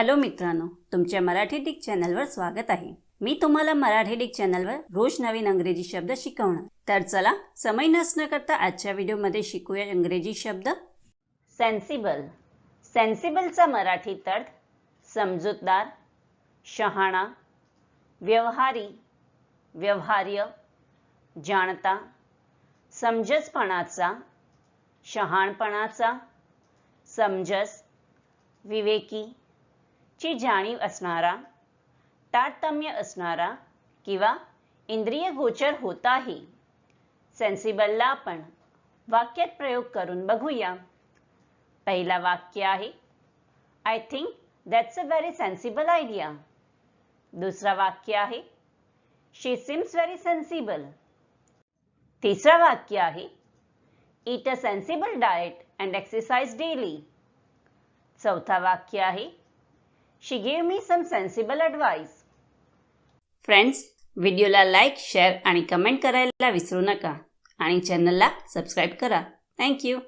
Hello मित्रांनो तुमच्या Marathi Dick चॅनलवर स्वागत आहे. मी तुम्हाला मराठी डिक चॅनलवर रोज नवीन अंग्रेजी शब्द शिकवणार. तर चला समय नसणं करता आजच्या व्हिडिओमध्ये शिकूया इंग्रजी शब्द. सेन्सिबल सेन्सिबलचा मराठी अर्थ समजूतदार शहाणा व्यवहारी व्यवहार्य जाणता समजसपणाचा शहाणपणाचा समजस विवेकी ची जाणीव असणारा, तारतम्य असणारा किंवा इंद्रिय गोचर होताही सेन्सिबलला आपण वाक्यात प्रयोग करून बघूया. पहिला वाक्य आहे I think that's a very sensible idea दुसरा वाक्य आहे शी सिम्स व्हेरी सेन्सिबल तिसरा वाक्य आहे, eat a sensible diet and exercise daily. चौथा वाक्य आहे she gave me some sensible advice friends व्हिडिओला लाईक शेअर आणि कमेंट करायला विसरू नका. आणि चॅनलला सबस्क्राईब करा. थँक्यू